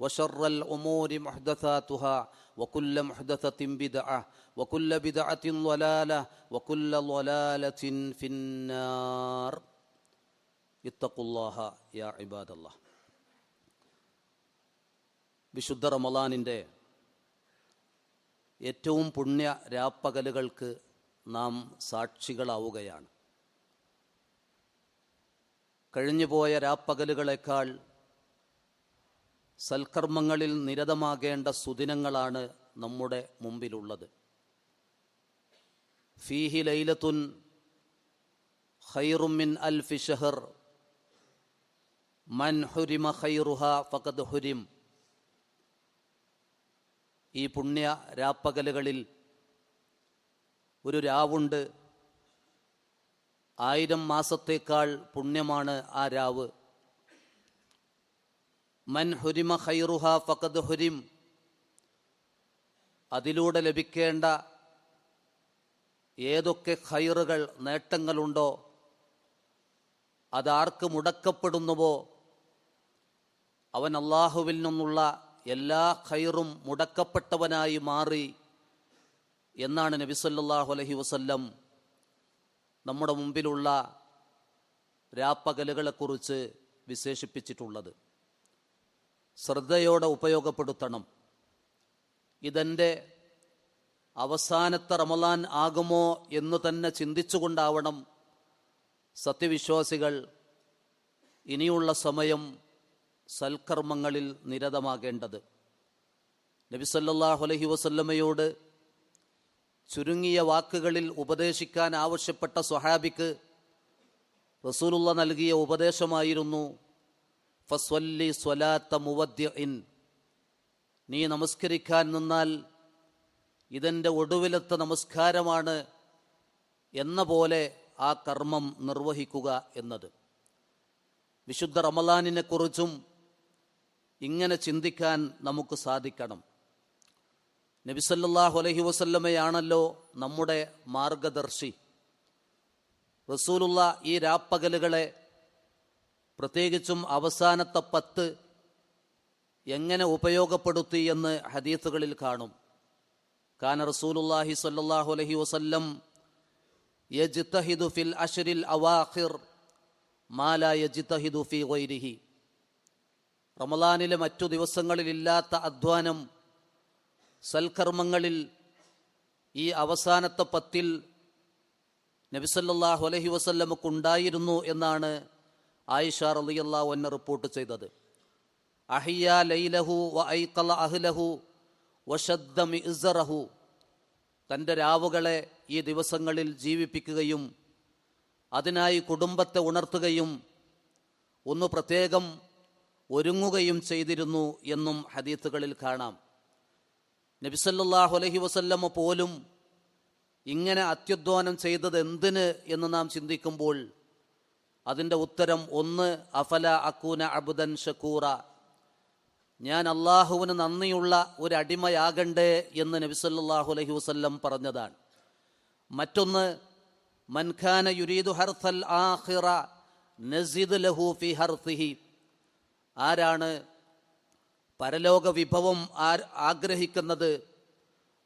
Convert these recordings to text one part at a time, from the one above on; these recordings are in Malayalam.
وشر الامور محدثاتها وكل محدثه بدعه وكل بدعه ضلاله وكل ضلاله في النار اتقوا الله يا عباد الله വിശുദ്ധ റമലാനിൻ്റെ ഏറ്റവും പുണ്യ രാപ്പകലുകൾക്ക് നാം സാക്ഷികളാവുകയാണ് കഴിഞ്ഞുപോയ രാപ്പകലുകളെക്കാൾ സൽക്കർമ്മങ്ങളിൽ നിരതമാകേണ്ട സുദിനങ്ങളാണ് നമ്മുടെ മുമ്പിലുള്ളത്. ഫീഹി ലൈലത്തുൻ ഖൈറുമിൻ അൽ ഫിഷഹർ മൻ ഹുരിമ ഖൈറുഹ ഫഖദ് ഹുരിം. ഈ പുണ്യ രാപ്പകലുകളിൽ ഒരു രാവുണ്ട്. ആയിരം മാസത്തേക്കാൾ പുണ്യമാണ് ആ രാവ്. മൻ ഹുരിമ ഹൈറുഹ ഫഖദ് ഹുരിം. അതിലൂടെ ലഭിക്കേണ്ട ഏതൊക്കെ ഹൈറുകൾ നേട്ടങ്ങളുണ്ടോ അതാർക്ക് മുടക്കപ്പെടുന്നുവോ അവൻ അള്ളാഹുവിൽ നിന്നുള്ള എല്ലാ ഖൈറും മുടക്കപ്പെട്ടവനായി മാറി എന്നാണ് നബി സല്ലല്ലാഹു അലൈഹി വസല്ലം നമ്മുടെ മുമ്പിലുള്ള രാപ്പകലുകളെക്കുറിച്ച് വിശേഷിപ്പിച്ചിട്ടുള്ളത്. ശ്രദ്ധയോടെ ഉപയോഗപ്പെടുത്തണം. ഇതെന്റെ അവസാനത്തെ റമലാൻ ആകുമോ എന്ന് തന്നെ ചിന്തിച്ചുകൊണ്ടാവണം സത്യവിശ്വാസികൾ ഇനിയുള്ള സമയം സൽക്കർമ്മങ്ങളിൽ നിരതമാകേണ്ടത്. നബിസല്ലാഹു അലഹി വസല്ലമ്മയോട് ചുരുങ്ങിയ വാക്കുകളിൽ ഉപദേശിക്കാൻ ആവശ്യപ്പെട്ട സ്വഹാബിക്ക് റസൂലുള്ള നൽകിയ ഉപദേശമായിരുന്നു ഫസ്വല്ലി സ്വലാത്ത മുവദ്യഇൻ നീ നമസ്കരിക്കാൻ നിന്നാൽ ഇതെന്റെ ഒടുവിലത്തെ നമസ്കാരമാണ് എന്ന പോലെ ആ കർമ്മം നിർവഹിക്കുക എന്നത്. വിശുദ്ധ റമലാനിനെ കുറിച്ചും ഇങ്ങനെ ചിന്തിക്കാൻ നമുക്ക് സാധിക്കണം. നബിസല്ലാഹു അലഹി വസല്ലമയാണല്ലോ നമ്മുടെ മാർഗദർശി. റസൂലുള്ള ഈ രാപ്പകലുകളെ പ്രത്യേകിച്ചും അവസാനത്തെ പത്ത് എങ്ങനെ ഉപയോഗപ്പെടുത്തി എന്ന് ഹദീത്തുകളിൽ കാണും. കാന റസൂലുല്ലാഹി സ്വല്ലല്ലാഹു അലൈഹി വസല്ലം യജ്തഹിദു ഫിൽ അശ്രിൽ അവാഖിർ മാല യജ്തഹിദു ഫി ഗൈരിഹി. റമലാനിലെ മറ്റു ദിവസങ്ങളിലില്ലാത്ത അധ്വാനം സൽക്കർമ്മങ്ങളിൽ ഈ അവസാനത്തെ പത്തിൽ നബിസല്ലാഹു അലഹി വസല്ലമക്കുണ്ടായിരുന്നു എന്നാണ് ആയിഷ റളിയല്ലാഹു അന്ന റിപ്പോർട്ട് ചെയ്തത്. അഹിയ ലൈലഹു അഹ്ലഹു വശദ്ദ മിസ്റഹു തന്റെ രാവുകളെ ഈ ദിവസങ്ങളിൽ ജീവിപ്പിക്കുകയും അതിനായി കുടുംബത്തെ ഉണർത്തുകയും ഒന്ന് പ്രത്യേകം ഒരുങ്ങുകയും ചെയ്തിരുന്നു എന്നും ഹദീത്തുകളിൽ കാണാം. നബിസല്ലാഹു അലഹി വസല്ലമ്മ പോലും ഇങ്ങനെ അത്യുദ്ധാനം ചെയ്തത് എന്തിന് എന്ന് നാം ചിന്തിക്കുമ്പോൾ അതിന്റെ ഉത്തരം ഒന്ന് അഫല അക്കൂന അബുദൻ ഷക്കൂറ. ഞാൻ അള്ളാഹുവിന് നന്ദിയുള്ള ഒരു അടിമയാകണ്ടേ എന്ന് നബിസല്ലാഹു അലഹി വസ്ല്ലം പറഞ്ഞതാണ്. മറ്റൊന്ന് മൻഖാന യുരീദു ഹർഥൽ ആഹിറ നസീദ് ലഹു ഫി ഹർത്തിഹി ആരാണ് പരലോക വിഭവം ആഗ്രഹിക്കുന്നത്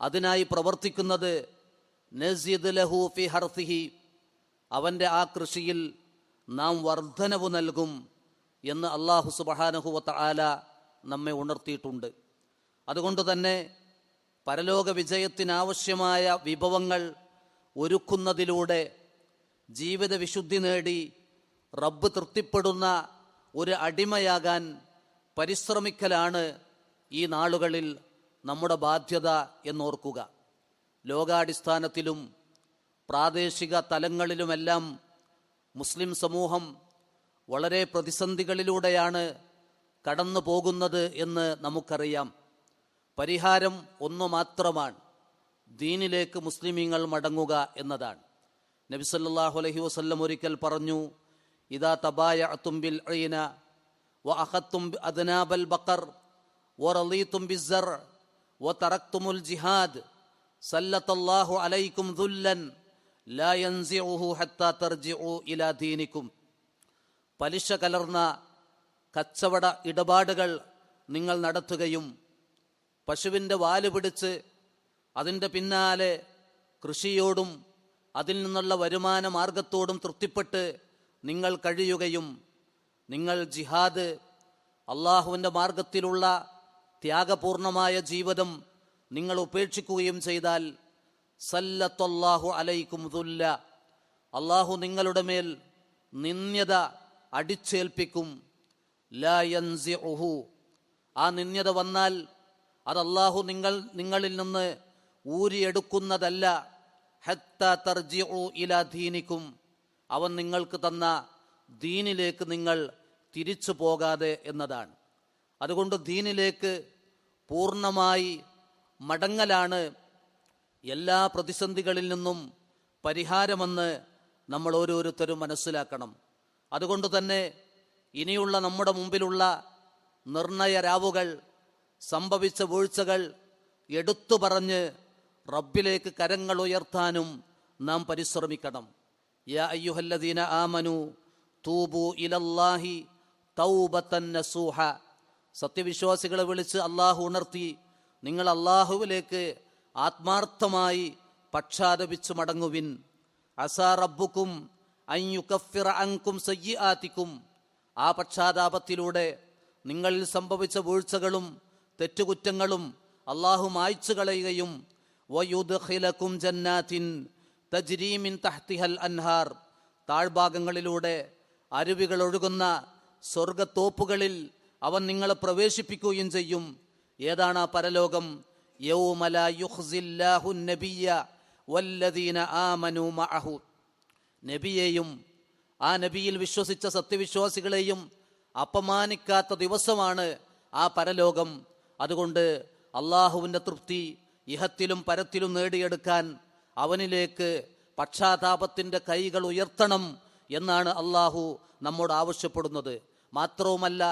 അതിനായി പ്രവർത്തിക്കുന്നത് നസീദ് ലഹു ഫി ഹർത്തിഹി അവന്റെ ആ കൃഷിയിൽ നാം വർധനവ് നൽകും എന്ന് അള്ളാഹു സുബഹാനഹുവത്ത ആല നമ്മെ ഉണർത്തിയിട്ടുണ്ട്. അതുകൊണ്ട് തന്നെ പരലോക വിജയത്തിനാവശ്യമായ വിഭവങ്ങൾ ഒരുക്കുന്നതിലൂടെ ജീവിത വിശുദ്ധി നേടി റബ്ബ് തൃപ്തിപ്പെടുന്ന ഒരു അടിമയാകാൻ പരിശ്രമിക്കലാണ് ഈ നാളുകളിൽ നമ്മുടെ ബാധ്യത എന്നോർക്കുക. ലോകാടിസ്ഥാനത്തിലും പ്രാദേശിക തലങ്ങളിലുമെല്ലാം മുസ്ലിം സമൂഹം വളരെ പ്രതിസന്ധികളിലൂടെയാണ് കടന്നു പോകുന്നത് എന്ന് നമുക്കറിയാം. പരിഹാരം ഒന്നു മാത്രമാണ്. ദീനിലേക്ക് മുസ്ലിമീങ്ങൾ മടങ്ങുക എന്നതാണ്. നബി സല്ലല്ലാഹു അലൈഹി വസല്ലം ഒരിക്കൽ പറഞ്ഞു ഇതാ ഇദാ തബായഅതും ബിൽ ഐന വഅഖത്തും അദനാബൽ ബഖർ ബിസർ ബിസ്സർ വതറക്തുമുൽ ജിഹാദ് സല്ലത്തല്ലാഹു അലൈക്കും ദുല്ലൻ ലാ യൻസിഉഹു ഹത്താ തർജിഉ പലിശ കലർന്ന കച്ചവട ഇടപാടുകൾ നിങ്ങൾ നടത്തുകയും പശുവിന്റെ വാൽ പിടിച്ച് അതിന്റെ പിന്നാലെ കൃഷിയോടും അതിൽ നിന്നുള്ള വരുമാന മാർഗത്തോടും തൃപ്തിപ്പെട്ട് നിങ്ങൾ കഴിയുകയും നിങ്ങൾ ജിഹാദ് അള്ളാഹുവിന്റെ മാർഗത്തിലുള്ള ത്യാഗപൂർണമായ ജീവിതം നിങ്ങൾ ഉപേക്ഷിക്കുകയും ചെയ്താൽ സല്ലത്തല്ലാഹു അലൈക്കും ദുല്ല. അള്ളാഹു നിങ്ങളുടെ മേൽ നിന്ദ്യത അടിച്ചേൽപ്പിക്കും. ലയൻസി ഉഹു ആ നിന്ദ്യത വന്നാൽ അത് അള്ളാഹു നിങ്ങൾ നിങ്ങളിൽ നിന്ന് ഊരിയെടുക്കുന്നതല്ല. ഹത്ത തർജിഉ ഇല ദീനിക്കും. അവൻ നിങ്ങൾക്ക് തന്ന ദീനിലേക്ക് നിങ്ങൾ തിരിച്ചു പോകാതെ എന്നതാണ്. അതുകൊണ്ട് ദീനിലേക്ക് പൂർണമായി മടങ്ങലാണ് എല്ലാ പ്രതിസന്ധികളിൽ നിന്നും പരിഹാരമെന്ന് നമ്മൾ ഓരോരുത്തരും മനസ്സിലാക്കണം. അതുകൊണ്ട് തന്നെ ഇനിയുള്ള നമ്മുടെ മുമ്പിലുള്ള നിർണയ രാവുകൾ സംഭവിച്ച വീഴ്ചകൾ എടുത്തു പറഞ്ഞ് റബ്ബിലേക്ക് കരങ്ങൾ ഉയർത്താനും നാം പരിശ്രമിക്കണം. യാ അയ്യുഹല്ലദീന ആമനു തൂബു ഇലല്ലാഹി തൗബത്തൻ നസൂഹ. സത്യവിശ്വാസികളെ വിളിച്ച് അള്ളാഹു ഉണർത്തി നിങ്ങൾ അള്ളാഹുവിലേക്ക് ആത്മാർത്ഥമായി പക്ഷാരപിച്ചു മടങ്ങുവിൻ. അസാ റബ്ബുക്കും അയ്യുക്കഫിറ അങ്കും സയ്യാത്തിക്കും ആ പക്ഷാതാപത്തിലൂടെ നിങ്ങളിൽ സംഭവിച്ച വീഴ്ചകളും തെറ്റുകുറ്റങ്ങളും അള്ളാഹു മായ്ച്ചു കളയുകയും വയുദ്ഖിലക്കും ജന്നാത്തിൻ തജ്രീമിൻ തഹ്തിഹൽ അൻഹാർ. താഴ്ഭാഗങ്ങളിലൂടെ അരുവികൾ ഒഴുകുന്ന സ്വർഗത്തോപ്പുകളിൽ അവൻ നിങ്ങളെ പ്രവേശിപ്പിക്കുകയും ചെയ്യും. ഏതാണ് ആ പരലോകം? നബിയെയും ആ നബിയിൽ വിശ്വസിച്ച സത്യവിശ്വാസികളെയും അപമാനിക്കാത്ത ദിവസമാണ് ആ പരലോകം. അതുകൊണ്ട് അള്ളാഹുവിന്റെ തൃപ്തി ഇഹത്തിലും പരത്തിലും നേടിയെടുക്കാൻ അവനിലേക്ക് പക്ഷാതാപത്തിന്റെ കൈകൾ ഉയർത്തണം എന്നാണ് അള്ളാഹു നമ്മോട് ആവശ്യപ്പെടുന്നത്. മാത്രവുമല്ല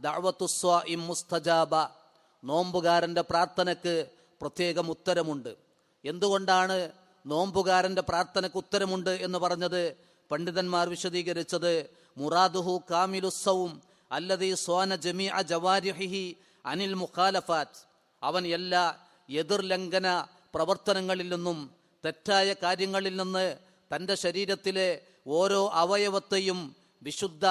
ദഅവത്തുസ്വ ഇം മുസ്തജാബ നോമ്പുകാരന്റെ പ്രാർത്ഥനയ്ക്ക് പ്രത്യേകം ഉത്തരമുണ്ട്. എന്തുകൊണ്ടാണ് നോമ്പുകാരന്റെ പ്രാർത്ഥനയ്ക്ക് ഉത്തരമുണ്ട് എന്ന് പറഞ്ഞത്? പണ്ഡിതന്മാർ വിശദീകരിച്ചത് മുറാദുഹു കാമിലുസവും അല്ലതീ സോന ജമി അ ജവാരിഹി അനിൽ മുഖാലഫാറ്റ് അവൻ എല്ലാ എതിർലംഘന പ്രവർത്തനങ്ങളിൽ നിന്നും തെറ്റായ കാര്യങ്ങളിൽ നിന്ന് തന്റെ ശരീരത്തിലെ ഓരോ അവയവത്തെയും വിശുദ്ധ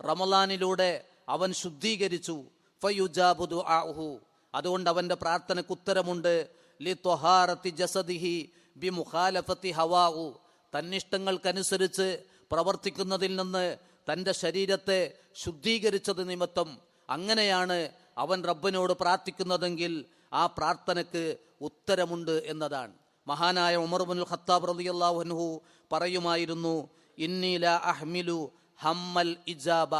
റമലാനിലൂടെ അവൻ ശുദ്ധീകരിച്ചു. ഫയുജാബുദു ആഹു അതുകൊണ്ട് അവന്റെ പ്രാർത്ഥനയ്ക്ക് ഉത്തരമുണ്ട്. ലി ത്വഹാറത്തി ജസദിഹി ബി മുഖാലഫത്തി ഹവാഹു തന്നിഷ്ടങ്ങൾക്കനുസരിച്ച് പ്രവർത്തിക്കുന്നതിൽ നിന്ന് തന്റെ ശരീരത്തെ ശുദ്ധീകരിച്ചത് നിമിത്തം അങ്ങനെയാണ് അവൻ റബ്ബനോട് പ്രാർത്ഥിക്കുന്നതെങ്കിൽ ആ പ്രാർത്ഥനയ്ക്ക് ഉത്തരമുണ്ട് എന്നതാണ്. മഹാനായ ഉമർബുൽ ഖത്താബ് റളിയല്ലാഹു അൻഹു പറയുമായിരുന്നു ഇന്നീല അഹ്മിലു ഹമ്മൽ ഇജാബ.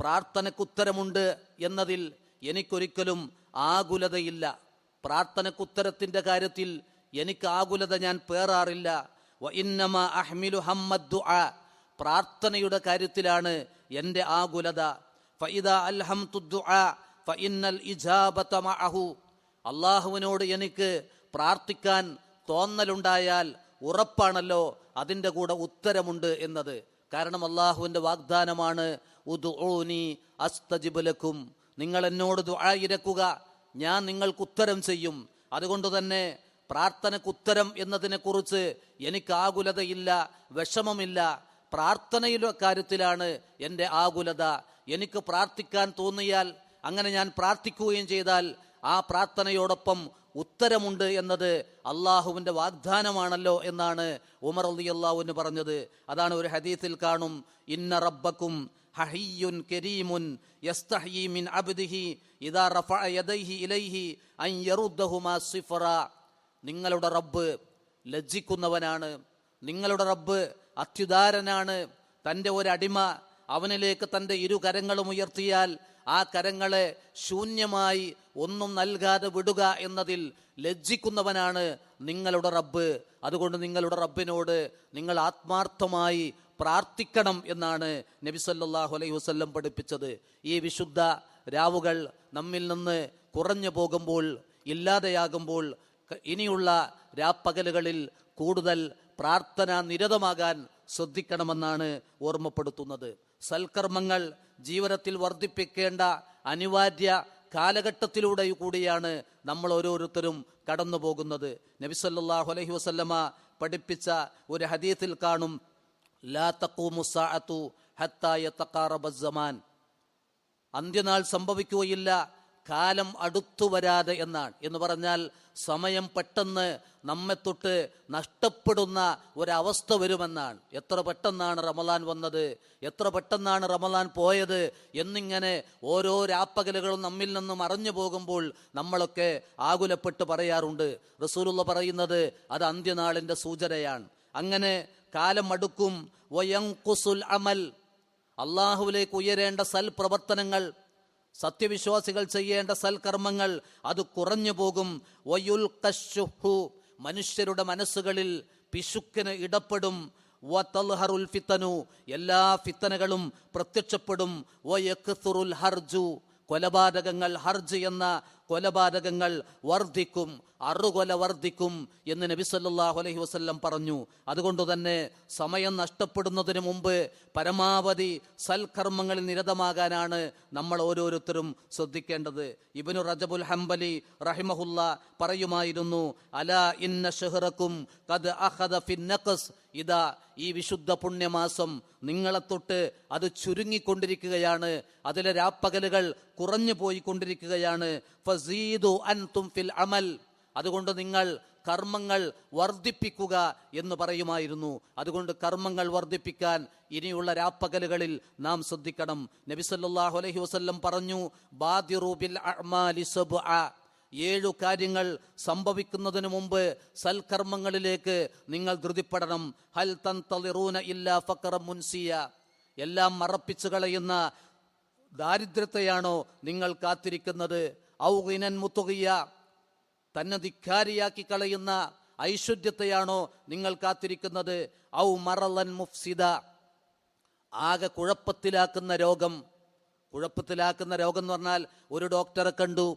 പ്രാർത്ഥനയ്ക്കുത്തരമുണ്ട് എന്നതിൽ എനിക്കൊരിക്കലും ആകുലതയില്ല. പ്രാർത്ഥനക്കുത്തരത്തിന്റെ കാര്യത്തിൽ എനിക്ക് ആകുലത ഞാൻ പേറാറില്ല. വഇന്നമ ഇന്നമ അഹ്മിലു പ്രാർത്ഥനയുടെ കാര്യത്തിലാണ് എന്റെ ആകുലത. ഫഇന്നൽ ഇജാബത മഅഹു. അള്ളാഹുവിനോട് എനിക്ക് പ്രാർത്ഥിക്കാൻ തോന്നലുണ്ടായാൽ ഉറപ്പാണല്ലോ അതിന്റെ കൂടെ ഉത്തരമുണ്ട് എന്നത്. കാരണം അള്ളാഹുവിന്റെ വാഗ്ദാനമാണ് ഉദ് ഓനി അസ്തജിബുലക്കും നിങ്ങൾ എന്നോട് ദുആയിരക്കുക ഞാൻ നിങ്ങൾക്ക് ഉത്തരം ചെയ്യും. അതുകൊണ്ട് തന്നെ പ്രാർത്ഥനയ്ക്ക് ഉത്തരം എന്നതിനെക്കുറിച്ച് എനിക്ക് ആകുലതയില്ല വിഷമമില്ല. പ്രാർത്ഥനയിലെ കാര്യത്തിലാണ് എന്റെ ആകുലത. എനിക്ക് പ്രാർത്ഥിക്കാൻ തോന്നിയാൽ അങ്ങനെ ഞാൻ പ്രാർത്ഥിക്കുകയും ചെയ്താൽ ആ പ്രാർത്ഥനയോടൊപ്പം ഉത്തരമുണ്ട് എന്നത് അള്ളാഹുവിന്റെ വാഗ്ദാനമാണല്ലോ എന്നാണ് ഉമർ അലി അള്ളാഹുവിന് പറഞ്ഞത്. അതാണ് ഒരു ഹദീസിൽ കാണും. ഇന്ന റബ്ബക്കും കരീമുൻ മിൻ അബ്ദിഹി ഇദാ റഫഅ യദൈഹി ഇലൈഹി അൻ നിങ്ങളുടെ റബ്ബ് ലജ്ജിക്കുന്നവനാണ്. നിങ്ങളുടെ റബ്ബ് അത്യുദാരനാണ്. തന്റെ ഒരടിമ അവനിലേക്ക് തന്റെ ഇരു കരങ്ങളും ഉയർത്തിയാൽ ആ കരങ്ങളെ ശൂന്യമായി ഒന്നും നൽകാതെ വിടുക എന്നതിൽ ലജ്ജിക്കുന്നവനാണ് നിങ്ങളുടെ റബ്ബ്. അതുകൊണ്ട് നിങ്ങളുടെ റബ്ബിനോട് നിങ്ങൾ ആത്മാർത്ഥമായി പ്രാർത്ഥിക്കണം എന്നാണ് നബി സല്ലല്ലാഹു അലൈഹി വസ്ല്ലം പഠിപ്പിച്ചത്. ഈ വിശുദ്ധ രാവുകൾ നമ്മിൽ നിന്ന് കുറഞ്ഞു പോകുമ്പോൾ ഇല്ലാതെയാകുമ്പോൾ ഇനിയുള്ള രാപ്പകലുകളിൽ കൂടുതൽ പ്രാർത്ഥന നിരതമാകാൻ ശ്രദ്ധിക്കണമെന്നാണ് ഓർമ്മപ്പെടുത്തുന്നത്. സൽക്കർമ്മങ്ങൾ ജീവിതത്തിൽ വർദ്ധിപ്പിക്കേണ്ട അനിവാര്യ കാലഘട്ടത്തിലൂടെ കൂടിയാണ് നമ്മൾ ഓരോരുത്തരും കടന്നു പോകുന്നത് നബിസല്ലാഹു അലഹി വസല്ലമ പഠിപ്പിച്ച ഒരു ഹദീത്തിൽ കാണും ലാ അന്ത്യനാൾ സംഭവിക്കുകയില്ല കാലം അടുത്തു വരാതെ എന്നാണ്. എന്ന് പറഞ്ഞാൽ സമയം പെട്ടെന്ന് നമ്മെ തൊട്ട് നഷ്ടപ്പെടുന്ന ഒരവസ്ഥ വരുമെന്നാണ്. എത്ര പെട്ടെന്നാണ് റമലാൻ വന്നത് എത്ര പെട്ടെന്നാണ് റമലാൻ പോയത് എന്നിങ്ങനെ ഓരോ രാപ്പകലുകളും നമ്മിൽ നിന്ന് മറഞ്ഞു പോകുമ്പോൾ നമ്മളൊക്കെ ആകുലപ്പെട്ട് പറയാറുണ്ട്. റസൂലുള്ള പറയുന്നത് അത് അന്ത്യനാളിന്റെ സൂചനയാണ്. അങ്ങനെ കാലം അടുക്കും വയങ്കുസുൽ അമൽ. അള്ളാഹുവിലേക്ക് ഉയരേണ്ട സൽപ്രവർത്തനങ്ങൾ സത്യവിശ്വാസികൾ ചെയ്യേണ്ട സൽക്കർമ്മങ്ങൾ അത് കുറഞ്ഞു പോകും. വയുൽ കശുഹു മനുഷ്യരുടെ മനസ്സുകളിൽ പിശുക്കിന് ഇടപെടും വതൽഹറുൽ ഫിത്തനു. എല്ലാ ഫിത്തനകളും പ്രത്യക്ഷപ്പെടും. വയക്സുറുൽ ഹർജു. കൊലപാതകങ്ങൾ ഹർജ് എന്ന കൊലപാതകങ്ങൾ വർദ്ധിക്കും അറുകൊല വർദ്ധിക്കും എന്ന് നബി സല്ലാഹു അലൈഹി വസ്ല്ലം പറഞ്ഞു. അതുകൊണ്ട് തന്നെ സമയം നഷ്ടപ്പെടുന്നതിന് മുമ്പ് പരമാവധി സൽക്കർമ്മങ്ങളിൽ നിരതമാകാനാണ് നമ്മൾ ഓരോരുത്തരും ശ്രദ്ധിക്കേണ്ടത്. ഇബ്നു റജബുൽ ഹംബലി റഹിമഹുല്ല പറയുമായിരുന്നു അല ഇന്ന ഷെഹ്റക്കും കത് അഖദ ഫിൻ നഖസ് ഇതാ ഈ വിശുദ്ധ പുണ്യമാസം നിങ്ങളെ തൊട്ട് അത് ചുരുങ്ങിക്കൊണ്ടിരിക്കുകയാണ്. അതിലെ രാപ്പകലുകൾ കുറഞ്ഞു പോയിക്കൊണ്ടിരിക്കുകയാണ്. ഫസീദു അൻതും ഫിൽ അമൽ. അതുകൊണ്ട് നിങ്ങൾ കർമ്മങ്ങൾ വർദ്ധിപ്പിക്കുക എന്ന് പറയുമായിരുന്നു. അതുകൊണ്ട് കർമ്മങ്ങൾ വർദ്ധിപ്പിക്കാൻ ഇനിയുള്ള രാപ്പകലുകളിൽ നാം ശ്രദ്ധിക്കണം. നബി അലൈഹി വസല്ലം പറഞ്ഞു ബാദിറു ബിൽ അഅ്മാലി സബ്അ. ഏഴു കാര്യങ്ങൾ സംഭവിക്കുന്നതിന് മുമ്പ് സൽക്കർമ്മങ്ങളിലേക്ക് നിങ്ങൾ ധൃതിപ്പെടണം. ഹൽ തൻ തന്തളിറൂന ഇല്ലാ ഫഖറ മുൻസിയ. എല്ലാം മറപ്പിച്ചു കളയുന്ന ദാരിദ്ര്യത്തെയാണോ നിങ്ങൾ കാത്തിരിക്കുന്നത്? ഔഗിനൻ മുത്തുകിയ തന്നെ ധിക്കാരിയാക്കി കളയുന്ന ഐശ്വര്യത്തെയാണോ നിങ്ങൾ കാത്തിരിക്കുന്നത്? ഔ മറലൻ മുഫ്സിദ. ആകെ കുഴപ്പത്തിലാക്കുന്ന രോഗം. കുഴപ്പത്തിലാക്കുന്ന രോഗം എന്ന് പറഞ്ഞാൽ ഒരു ഡോക്ടറെ കണ്ടു.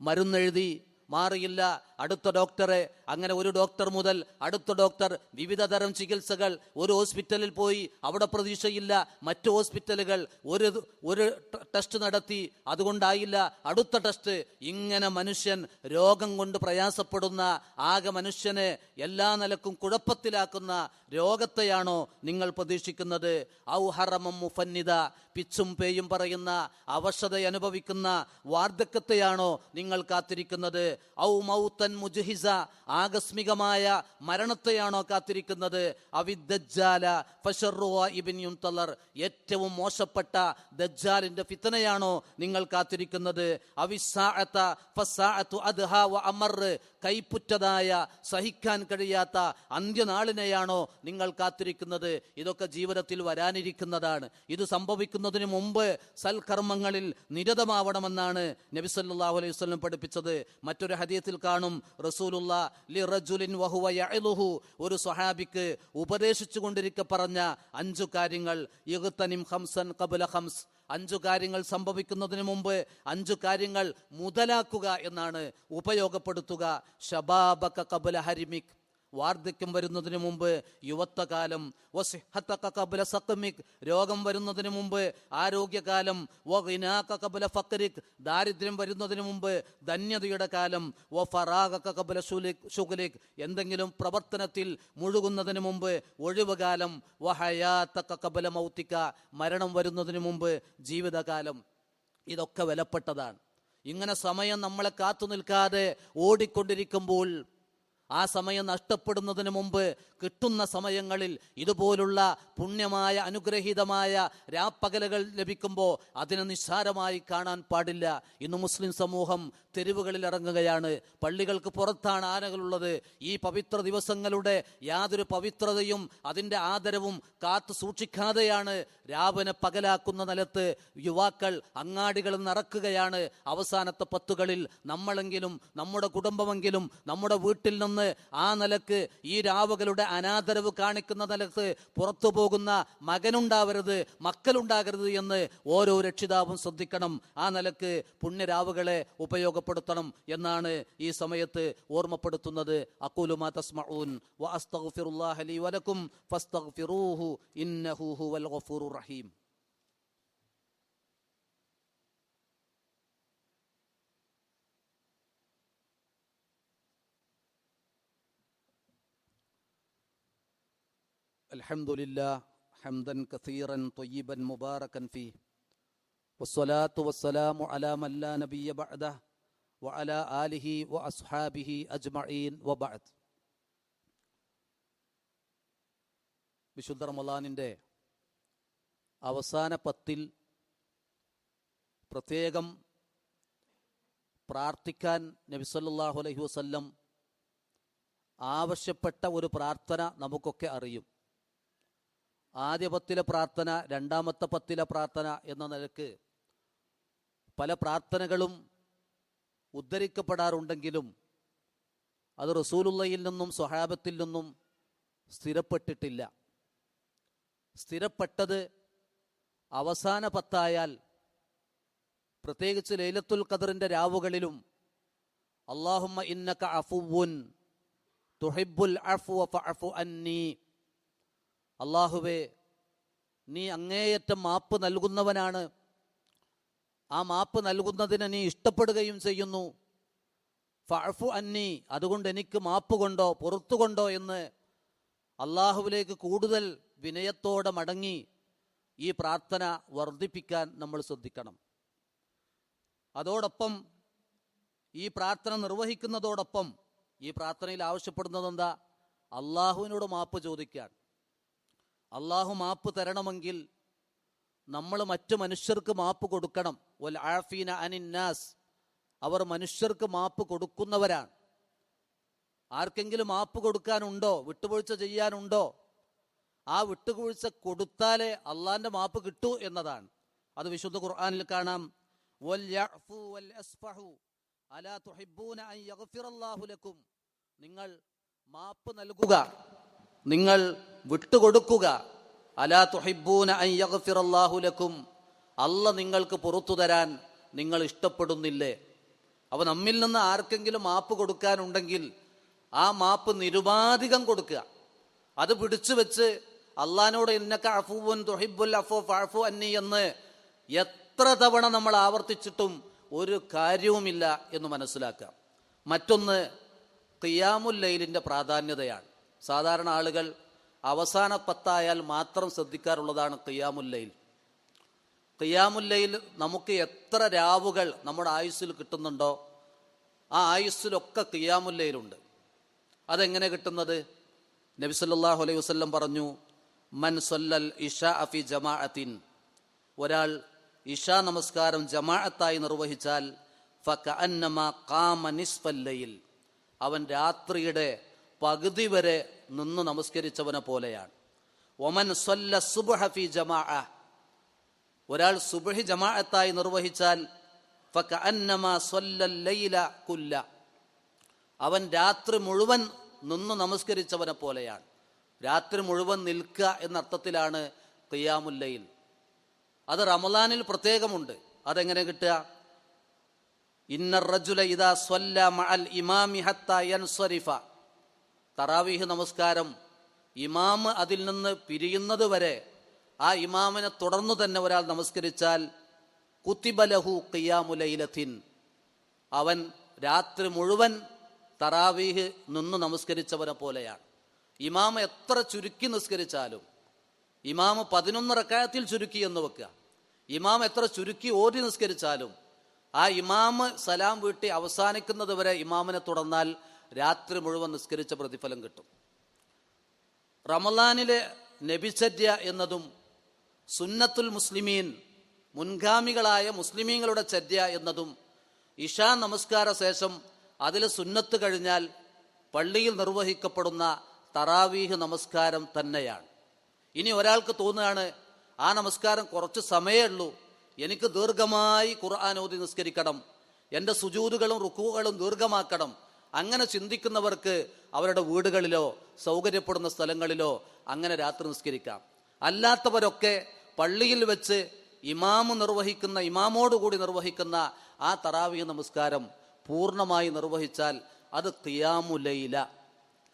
മരുന്നെഴുതി മാറിയില്ല. അടുത്ത ഡോക്ടറെ അങ്ങനെ ഒരു ഡോക്ടർ മുതൽ അടുത്ത ഡോക്ടർ വിവിധ തരം ചികിത്സകൾ. ഒരു ഹോസ്പിറ്റലിൽ പോയി അവിടെ പ്രതീക്ഷയില്ല. മറ്റു ഹോസ്പിറ്റലുകൾ ഒരു ഒരു ടെസ്റ്റ് നടത്തി. അതുകൊണ്ടായില്ല. അടുത്ത ടെസ്റ്റ് ഇങ്ങനെ മനുഷ്യൻ രോഗം കൊണ്ട് പ്രയാസപ്പെടുന്ന ആകെ മനുഷ്യനെ എല്ലാ നിലക്കും കുഴപ്പത്തിലാക്കുന്ന രോഗത്തെയാണോ നിങ്ങൾ പ്രതീക്ഷിക്കുന്നത്? ഔഹറമം ഹറമം മുഫന്നിത പിച്ചും പേയും പറയുന്ന അവശത അനുഭവിക്കുന്ന വാർദ്ധക്യത്തെയാണോ നിങ്ങൾ കാത്തിരിക്കുന്നത്? ഔ മൗത്തൻ മുജ്ഹിസ ആകസ്മികമായ മരണത്തെയാണോ കാത്തിരിക്കുന്നത്? അവിദ്ജാല ഫഷറുവ ഇബിൻ യുംതലർ ഏറ്റവും മോശപ്പെട്ട ദജ്ജാലിന്റെ ഫിത്തനയാണോ നിങ്ങൾ കാത്തിരിക്കുന്നത്? അവിസാഅത്ത ഫസാഅത്തു അദ്ഹാ വ അമർ കൈപ്പുറ്റതായ സഹിക്കാൻ കഴിയാത്ത അന്ത്യനാളിനെയാണോ നിങ്ങൾ കാത്തിരിക്കുന്നത്? ഇതൊക്കെ ജീവിതത്തിൽ വരാനിരിക്കുന്നതാണ്. ഇത് സംഭവിക്കുന്നതിന് മുമ്പ് സൽക്കർമ്മങ്ങളിൽ നിരതമാവണമെന്നാണ് നബി സല്ലല്ലാഹു അലൈഹി വസ്ലം പഠിപ്പിച്ചത്. മറ്റൊരു ഹദീയത്തിൽ കാണും യഅലുഹു ഒരു സ്വഹാബിക്ക് ഉപദേശിച്ചു കൊണ്ടിരിക്കെ പറഞ്ഞ അഞ്ചു കാര്യങ്ങൾ. ഹംസൻ കബുല ഹംസ്. അഞ്ചു കാര്യങ്ങൾ സംഭവിക്കുന്നതിന് മുമ്പ് അഞ്ചു കാര്യങ്ങൾ മുതലാക്കുക എന്നാണ് ഉപയോഗപ്പെടുത്തുക. ഷബാബക കബുല ഹരിമിക്. വാർദ്ധക്യം വരുന്നതിന് മുമ്പ് യുവത്വകാലം. രോഗം വരുന്നതിന് മുമ്പ് ആരോഗ്യകാലം. ഫഖരിക് ദാരിദ്ര്യം വരുന്നതിന് മുമ്പ് ധന്യതയുടെ കാലം. വ ഫറാഗക ഖബ്ല ശുലിക് ശുഗ്ലിക് എന്തെങ്കിലും പ്രവർത്തനത്തിൽ മുഴുകുന്നതിന് മുമ്പ് ഒഴിവുകാലം. വഹയാത്തക ഖബ്ല മൗത്തിക്ക മരണം വരുന്നതിന് മുമ്പ് ജീവിതകാലം. ഇതൊക്കെ വിലപ്പെട്ടതാണ്. ഇങ്ങനെ സമയം നമ്മളെ കാത്തു നിൽക്കാതെ ഓടിക്കൊണ്ടിരിക്കുമ്പോൾ ആ സമയം നഷ്ടപ്പെടുന്നതിന് മുമ്പ് കിട്ടുന്ന സമയങ്ങളിൽ ഇതുപോലുള്ള പുണ്യമായ അനുഗ്രഹീതമായ രാപ്പകലുകൾ ലഭിക്കുമ്പോൾ അതിനെ നിസ്സാരമായി കാണാൻ പാടില്ല. ഇന്ന് മുസ്ലിം സമൂഹം തെരുവുകളിൽ ഇറങ്ങുകയാണ്. പള്ളികൾക്ക് പുറത്താണ് ആനകളുള്ളത്. ഈ പവിത്ര ദിവസങ്ങളുടെ യാതൊരു പവിത്രതയും അതിന്റെ ആദരവും കാത്തു സൂക്ഷിക്കാതെയാണ് രാവിനെ പകലാക്കുന്ന നിലത്ത് യുവാക്കൾ അങ്ങാടികൾ നിറക്കുകയാണ് അവസാനത്തെ പത്തുകളിൽ നമ്മളെങ്കിലും നമ്മുടെ കുടുംബമെങ്കിലും നമ്മുടെ വീട്ടിൽ നിന്ന് ആ നിലയ്ക്ക് ഈ രാവുകളുടെ അനാദരവ് കാണിക്കുന്ന നിലയ്ക്ക് പുറത്തു പോകുന്ന മകനുണ്ടാവരുത് മക്കളുണ്ടാകരുത് എന്ന് ഓരോ രക്ഷിതാവും ശ്രദ്ധിക്കണം. ആ നിലയ്ക്ക് പുണ്യരാവുകളെ ഉപയോഗപ്പെടുത്തണം എന്നാണ് ഈ സമയത്ത് ഓർമ്മപ്പെടുത്തുന്നത്. അക്കൂലുമാ തസ്മഊൻ. വ ഫസ്തഗ്ഫിറൂഹു ഇന്നഹു ഹുവൽ റഹീം. الحمد لله حمدا كثيرا طيبا مباركا فيه والصلاة والسلام على من لا نبي بعده وعلى آله وأصحابه أجمعين وبعد വിശുദ്ധ റമലാനിൻ്റെ അവസാന പത്തിൽ പ്രത്യേകം പ്രാർത്ഥിക്കാൻ നബിസല്ലാഹു അലൈഹി വസല്ലം ആവശ്യപ്പെട്ട ഒരു പ്രാർത്ഥന നമുക്കൊക്കെ അറിയും ആദ്യ പത്തിലെ പ്രാർത്ഥന രണ്ടാമത്തെ പത്തിലെ പ്രാർത്ഥന എന്ന നിലയ്ക്ക് പല പ്രാർത്ഥനകളും ഉദ്ധരിക്കപ്പെടാറുണ്ടെങ്കിലും അത് റസൂലുള്ളയിൽ നിന്നും സ്വഹാബത്തിൽ നിന്നും സ്ഥിരപ്പെട്ടിട്ടില്ല. സ്ഥിരപ്പെട്ടത് അവസാന പത്തായാൽ പ്രത്യേകിച്ച് ലൈലത്തുൽ ഖദറിന്റെ രാവുകളിലും അള്ളാഹുമ്മ ഇന്നക അഫുവുൻ തുഹിബുൽ അഫു അഫു അന്നീ അള്ളാഹുവേ നീ അങ്ങേയറ്റം മാപ്പ് നൽകുന്നവനാണ്. ആ മാപ്പ് നൽകുന്നതിന് നീ ഇഷ്ടപ്പെടുകയും ചെയ്യുന്നു. ഫഅഫു അന്നി അതുകൊണ്ട് എനിക്ക് മാപ്പ് കൊണ്ടോ പുറത്തുകൊണ്ടോ എന്ന് അള്ളാഹുവിലേക്ക് കൂടുതൽ വിനയത്തോടെ മടങ്ങി ഈ പ്രാർത്ഥന വർദ്ധിപ്പിക്കാൻ നമ്മൾ ശ്രദ്ധിക്കണം. അതോടൊപ്പം ഈ പ്രാർത്ഥന നിർവഹിക്കുന്നതോടൊപ്പം ഈ പ്രാർത്ഥനയിൽ ആവശ്യപ്പെടുന്നത് എന്താ? അള്ളാഹുവിനോട് മാപ്പ് ചോദിക്കാൻ. അള്ളാഹു മാപ്പ് തരണമെങ്കിൽ നമ്മൾ മറ്റു മനുഷ്യർക്ക് മാപ്പ് കൊടുക്കണം. വൽ ആഫീന അനിന്നാസ്. അവർ മനുഷ്യർക്ക് മാപ്പ് കൊടുക്കുന്നവരാണ്. ആർക്കെങ്കിലും മാപ്പ് കൊടുക്കാനുണ്ടോ? വിട്ടുവീഴ്ച ചെയ്യാനുണ്ടോ? ആ വിട്ടുവീഴ്ച കൊടുത്താലേ അള്ളാന്റെ മാപ്പ് കിട്ടൂ എന്നതാണ്. അത് വിശുദ്ധ ഖുർആാനിൽ കാണാം. നിങ്ങൾ മാപ്പ് നൽകുക. നിങ്ങൾ വിട്ടുകൊടുക്കുക. അലാ തുഹിബൂന അൻ യഗ്ഫിറല്ലാഹു ലക്കും. അല്ല നിങ്ങൾക്ക് പുറത്തു തരാൻ നിങ്ങൾ ഇഷ്ടപ്പെടുന്നില്ലേ? അപ്പൊ നമ്മിൽ നിന്ന് ആർക്കെങ്കിലും മാപ്പ് കൊടുക്കാനുണ്ടെങ്കിൽ ആ മാപ്പ് നിരുപാധികം കൊടുക്കുക. അത് പിടിച്ചു വെച്ച് അള്ളഹാനോട് ഇന്നക്ക അഫുബുൻ തുഹിബുൽ അഫോ ഫാഫു അന്നി എന്ന് എത്ര തവണ നമ്മൾ ആവർത്തിച്ചിട്ടും ഒരു കാര്യവുമില്ല എന്ന് മനസ്സിലാക്കാം മറ്റൊന്ന് ഖിയാമുൽ ലൈലിന്റെ പ്രാധാന്യതയാണ്. സാധാരണ ആളുകൾ അവസാന പത്തായാൽ മാത്രം ശ്രദ്ധിക്കാറുള്ളതാണ് ഖിയാമുൽ ലൈൽ. നമുക്ക് എത്ര രാവുകൾ നമ്മുടെ ആയുസ്സിൽ കിട്ടുന്നുണ്ടോ ആ ആയുസ്സിലൊക്കെ ഖിയാമുൽ ലൈലുണ്ട്. അതെങ്ങനെ കിട്ടുന്നത്? നബി സല്ലല്ലാഹു അലൈഹി വസല്ലം പറഞ്ഞു മൻ സൊല്ലൽ ഇഷ അഫി ജമാഅത്തിൻ. ഒരാൾ ഇഷാ നമസ്കാരം ജമാഅത്തായി നിർവഹിച്ചാൽ ഫകഅന്നമാ ഖാമ നിസ്ഫൽ ലൈൽ. അവൻ രാത്രിയുടെ പകുതി വരെ നിന്ന് നമസ്കരിച്ചവനെ പോലെയാണ്. ഒമൻ സല്ല സുബ്ഹ ഫി ജമാഅ. ഒരാൾ സുബഹി ജമാഅത്തായി നിർവഹിച്ചാൽ കുല്ല. അവൻ രാത്രി മുഴുവൻ നിന്ന് നമസ്കരിച്ചവനെ പോലെയാണ്. രാത്രി മുഴുവൻ നിൽക്കുക എന്നർത്ഥത്തിലാണ് ഖിയാമുല്ലയിൽ അത് റമലാനിൽ പ്രത്യേകമുണ്ട്. അതെങ്ങനെ കിട്ടുക? ഇന്നർ റജുല ഇദാ സ്വല്ല മഅൽ ഇമാമി ഹത്ത യൻസരിഫ. തറാവീഹ് നമസ്കാരം. ഇമാമ് അതിൽ നിന്ന് പിരിയുന്നത് വരെ ആ ഇമാമിനെ തുടർന്നു തന്നെ ഒരാൾ നമസ്കരിച്ചാൽ കുത്തിബലഹു ഖിയാമുലൈലത്തിൻ അവൻ രാത്രി മുഴുവൻ തറാവീഹ് നിന്ന് നമസ്കരിച്ചവനെ പോലെയാണ്. ഇമാമ എത്ര ചുരുക്കി നിസ്കരിച്ചാലും ഇമാമ് പതിനൊന്ന് റക്കായത്തിൽ ചുരുക്കി എന്ന് വെക്കുക. ഇമാം എത്ര ചുരുക്കി ഓടി നിസ്കരിച്ചാലും ആ ഇമാമ് സലാം വീട്ടി അവസാനിക്കുന്നത് വരെ ഇമാമിനെ തുടർന്നാൽ രാത്രി മുഴുവൻ നിസ്കരിച്ച പ്രതിഫലം കിട്ടും. റമലാനിലെ നബിചര്യ എന്നതും സുന്നത്തുൽ മുസ്ലിമീൻ മുൻഗാമികളായ മുസ്ലിമീങ്ങളുടെ ചര്യ എന്നതും ഇഷാ നമസ്കാര ശേഷം അതിൽ സുന്നത്ത് കഴിഞ്ഞാൽ പള്ളിയിൽ നിർവഹിക്കപ്പെടുന്ന തറാവീഹ് നമസ്കാരം തന്നെയാണ്. ഇനി ഒരാൾക്ക് തോന്നുകയാണ് ആ നമസ്കാരം കുറച്ച് സമയമേ ഉള്ളൂ എനിക്ക് ദീർഘമായി ഖുർആൻ ഓതി നിസ്കരിക്കണം എന്റെ സുജൂതുകളും റുക്കുകളും ദീർഘമാക്കണം അങ്ങനെ ചിന്തിക്കുന്നവർക്ക് അവരുടെ വീടുകളിലോ സൗകര്യപ്പെടുന്ന സ്ഥലങ്ങളിലോ അങ്ങനെ രാത്രി നിസ്കരിക്കാം. അല്ലാത്തവരൊക്കെ പള്ളിയിൽ വെച്ച് ഇമാമ് നിർവഹിക്കുന്ന ഇമാമോടുകൂടി നിർവഹിക്കുന്ന ആ തറാവീഹ് നമസ്കാരം പൂർണമായി നിർവഹിച്ചാൽ അത് തിയാമുലയില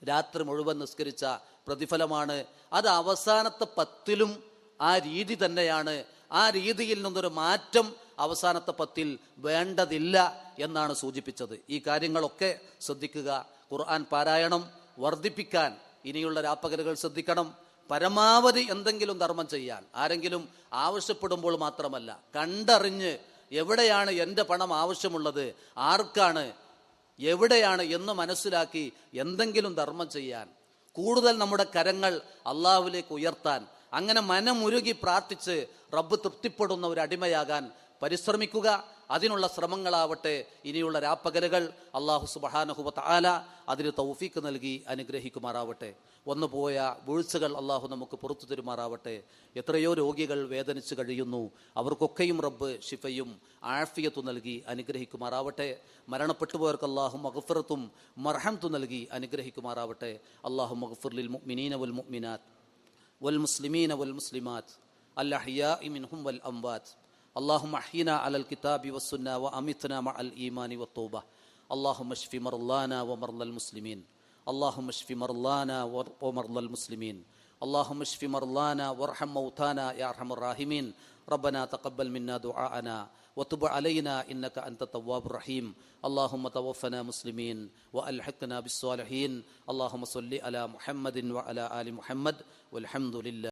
രാത്രി മുഴുവൻ നിസ്കരിച്ച പ്രതിഫലമാണ്. അത് അവസാനത്തെ പത്തിലും ആ രീതി തന്നെയാണ്. ആ രീതിയിൽ നിന്നൊരു മാറ്റം അവസാനത്തെ പത്തിൽ വേണ്ടതില്ല എന്നാണ് സൂചിപ്പിച്ചത്. ഈ കാര്യങ്ങളൊക്കെ ശ്രദ്ധിക്കുക. ഖുർആൻ പാരായണം വർദ്ധിപ്പിക്കാൻ ഇനിയുള്ള രാപ്പകലുകൾ ശ്രദ്ധിക്കണം. പരമാവധി എന്തെങ്കിലും ധർമ്മം ചെയ്യാൻ ആരെങ്കിലും ആവശ്യപ്പെടുമ്പോൾ മാത്രമല്ല കണ്ടറിഞ്ഞ് എവിടെയാണ് എന്റെ പണം ആവശ്യമുള്ളത് ആർക്കാണ് എവിടെയാണ് എന്ന് മനസ്സിലാക്കി എന്തെങ്കിലും ധർമ്മം ചെയ്യാൻ. കൂടുതൽ നമ്മുടെ കരങ്ങൾ അള്ളാഹുലേക്ക് ഉയർത്താൻ. അങ്ങനെ മനമുരുകി പ്രാർത്ഥിച്ച് റബ്ബ് തൃപ്തിപ്പെടുന്ന ഒരു അടിമയാകാൻ പരിശ്രമിക്കുക. അതിനുള്ള ശ്രമങ്ങളാവട്ടെ ഇനിയുള്ള രാപ്പകലുകൾ അള്ളാഹു സുബഹാനഹുബ ആല അതിന് തൗഫീക്ക് നൽകി അനുഗ്രഹിക്കുമാറാവട്ടെ. വന്നു പോയ വീഴ്ചകൾ അള്ളാഹു നമുക്ക് പുറത്തു തരുമാറാവട്ടെ. എത്രയോ രോഗികൾ വേദനിച്ചു കഴിയുന്നു. അവർക്കൊക്കെയും റബ്ബ് ഷിഫയും ആഫിയത്തു നൽകി അനുഗ്രഹിക്കുമാറാവട്ടെ. മരണപ്പെട്ടു പോയവർക്ക് അള്ളാഹു മഹഫറത്തും മർഹംത്തു നൽകി അനുഗ്രഹിക്കുമാറാവട്ടെ. അള്ളാഹു മഹഫുർലിൽ മുഅ്മിനീന വൽ മുഅ്മിനാത്ത് വൽ മുസ്ലിമീന വൽ മുസ്ലിമാത് അല്ലഹിയാ ഇമിൻഹും വൽ അംവാത്ത്. اللهم احينا على الكتاب والسنة وأمتنا مع الإيمان والتوبة. اللهم اشف مرضانا ومرضى المسلمين. اللهم اشف مرضانا ومرضى المسلمين. اللهم اشف مرضانا وارحم موتانا يا أرحم الراحمين. ربنا تقبل منا دعاءنا وتب علينا إنك أنت التواب الرحيم. اللهم توفنا مسلمين وألحقنا بالصالحين. اللهم صل على محمد وعلى آل محمد. والحمد لله